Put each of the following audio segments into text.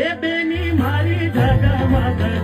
એ બેની મારી જગમગ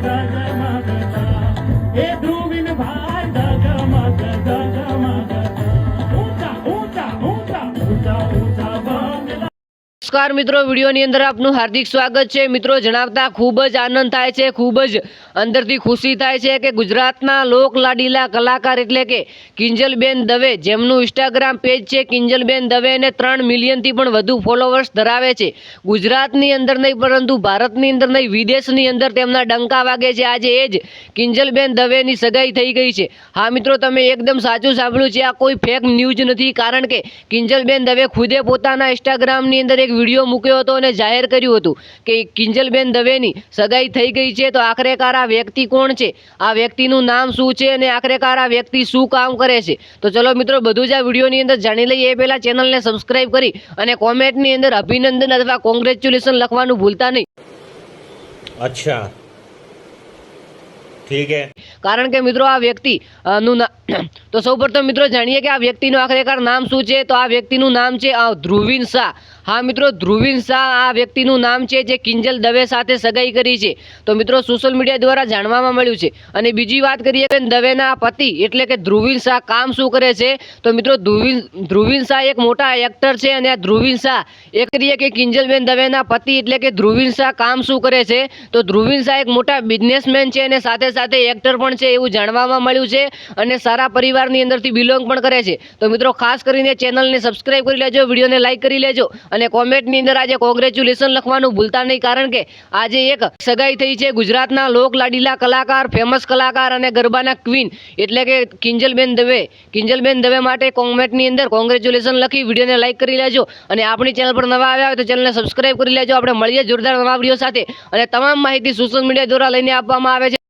નમસ્કાર મિત્રો, વિડીયોની અંદર આપનું હાર્દિક સ્વાગત છે. મિત્રો, જણાવતા ખૂબ જ આનંદ થાય છે, ખૂબ જ અંદરથી ખુશી થાય છે કે ગુજરાતના લોક લાડીલા કલાકાર એટલે કે કિંજલબેન દવે, જેમનું ઇન્સ્ટાગ્રામ પેજ છે, કિંજલબેન દવે અને ત્રણ મિલિયનથી પણ વધુ ફોલોવર્સ ધરાવે છે. ગુજરાતની અંદર નહીં, પરંતુ ભારતની અંદર નહીં, વિદેશની અંદર તેમના ડંકા વાગે છે. આજે એ જ કિંજલબેન દવેની સગાઈ થઈ ગઈ છે. હા, મિત્રો, તમે એકદમ સાચું સાંભળ્યું છે. આ કોઈ ફેક ન્યૂઝ નથી, કારણ કે કિંજલબેન દવે ખુદે પોતાના ઇન્સ્ટાગ્રામની અંદર એક વીડિયો વીડિયો મૂક્યો હતો અને જાહેર કર્યું હતું કે કિંજલબેન દવેની સગાઈ થઈ ગઈ છે તો આખરેકાર આ વ્યક્તિ કોણ છે? આ વ્યક્તિનું નામ શું છે અને આખરેકાર આ વ્યક્તિ શું કામ કરે છે? તો ચલો મિત્રો, બધું જ આ વિડીયોની અંદર જાણી લઈએ. એ પહેલાં ચેનલને સબસ્ક્રાઈબ કરી અને કોમેન્ટની અંદર અભિનંદન અથવા કોંગ્રેચ્યુલેશન લખવાનું ભૂલતા નહીં. અચ્છા. ઠીક હે. કારણ કે મિત્રો આ વ્યક્તિ નું તો સૌપ્રથમ મિત્રો જાણીએ કે આ વ્યક્તિનું આખરેકાર નામ શું છે? તો આ વ્યક્તિનું નામ છે ધ્રુવિન શાહ. હા મિત્રો, ધ્રુવિન શાહ આ વ્યક્તિનું નામ છે જે કિંજલ દવે સાથે સગાઈ કરી છે. તો મિત્રો સોશિયલ મીડિયા દ્વારા જાણવામાં મળ્યું છે. અને બીજી વાત કરીએ કે દવેના પતિ એટલે કે ધ્રુવિન શાહ કામ શું કરે છે? તો મિત્રો ધ્રુવિન ધ્રુવિન શાહ એક મોટા એક્ટર છે અને આ ધ્રુવિન શાહ એ કરીએ કે કિંજલબેન દવેના પતિ એટલે કે ધ્રુવિન શાહ કામ શું કરે છે? તો ધ્રુવિન શાહ એક મોટા બિઝનેસમેન છે અને સાથે સાથે એક્ટર પણ છે એવું જાણવામાં મળ્યું છે અને સારા પરિવારની અંદરથી બિલોંગ પણ કરે છે. તો મિત્રો ખાસ કરીને ચેનલને સબસ્ક્રાઇબ કરી લેજો, વિડીયોને લાઇક કરી લેજો અને કોમેન્ટની અંદર આજે કોંગ્રેચ્યુલેશન લખવાનું ભૂલતા નહીં કારણ કે આજે એક સગાઈ થઈ છે ગુજરાતના લોક લાડીલા કલાકાર, ફેમસ કલાકાર અને ગરબાના ક્વીન. એટલે કે કિંજલબેન દવે. કિંજલબેન દવે માટે કોમેન્ટની અંદર કોંગ્રેચ્યુલેશન લખી, વિડીયોને લાઇક કરી લેજો અને આપણી ચેનલ પર નવા આવ્યા હોય તો ચેનલને સબસ્ક્રાઈબ કરી લેજો. આપણે મળીએ જોરદાર નવા વીડિયો સાથે. અને તમામ માહિતી સોશિયલ મીડિયા દ્વારા લઈને આપવામાં આવે છે.